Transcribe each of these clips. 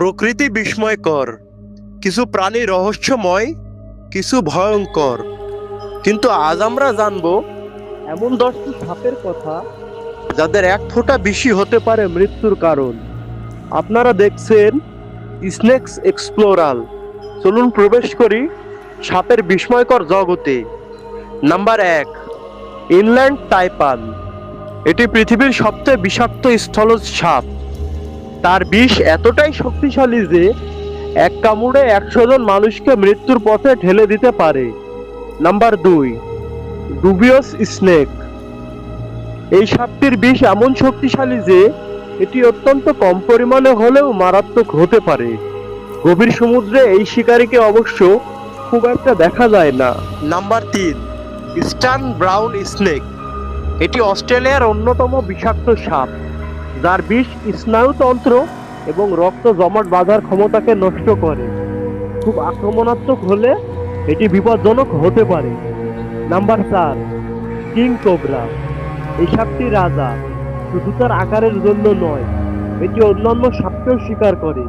প্রকৃতি বিস্ময়কর, কিছু প্রাণী রহস্যময়, কিছু ভয়ঙ্কর। কিন্তু আজ আমরা জানব, এমন দশটি সাপের কথা, যাদের এক ফোঁটা বেশি হতে পারে মৃত্যুর কারণ। আপনারা দেখছেন স্নেক্স এক্সপ্লোরাল। চলুন প্রবেশ করি সাপের বিস্ময়কর জগতে। নাম্বার এক, ইনল্যান্ড টাইপান এটি পৃথিবীর সবচেয়ে বিষাক্ত স্থলজ সাপ। তার বিষ এতটাই শক্তিশালী যে এক কামড়ে একশো জন মানুষকে মৃত্যুর পথে ঠেলে দিতে পারে। নাম্বার দুই, ডুবিয়স স্নেক। এই সাপটির বিষ এমন শক্তিশালী যে এটি অত্যন্ত কম পরিমাণে হলেও মারাত্মক হতে পারে। গভীর সমুদ্রে এই শিকারীকে অবশ্য খুব একটা দেখা যায় না। নাম্বার তিন, ইস্টার্ন ব্রাউন স্নেক। এটি অস্ট্রেলিয়ার অন্যতম বিষাক্ত সাপ। যার বিষ স্নায়ুতন্ত্র এবং রক্ত জমাট বাঁধার ক্ষমতাকে নষ্ট করে। খুব আক্রমণাত্মক হলে এটি বিপজ্জনক হতে পারে। নাম্বার চার, কিং কোবরা। এই সাপটি রাজা, শুধু তার আকারের জন্য নয়, এটি অন্যান্য সাপকেও শিকার করে।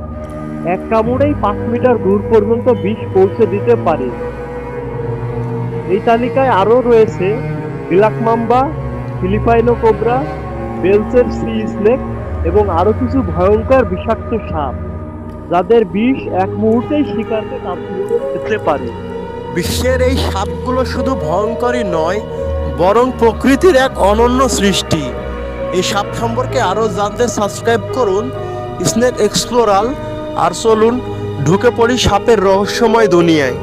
এক কামড়েই পাঁচ মিটার দূর পর্যন্ত বিষ পৌঁছে দিতে পারে। এই তালিকায় আরও রয়েছে, ব্ল্যাক মাম্বা, ফিলিপাইনো কোবরা বেলসের সি স্নেক এবং আরও কিছু ভয়ঙ্কর বিষাক্ত সাপ, যাদের বিষ এক মুহূর্তেই শিকারকে যেতে পারে। বিশ্বের এই সাপগুলো শুধু ভয়ঙ্করই নয়, বরং প্রকৃতির এক অনন্য সৃষ্টি। এই সাপ সম্পর্কে আরও জানতে সাবস্ক্রাইব করুন স্নেক এক্সপ্লোরাল আর চলুন ঢুকে পড়ি সাপের রহস্যময় দুনিয়ায়।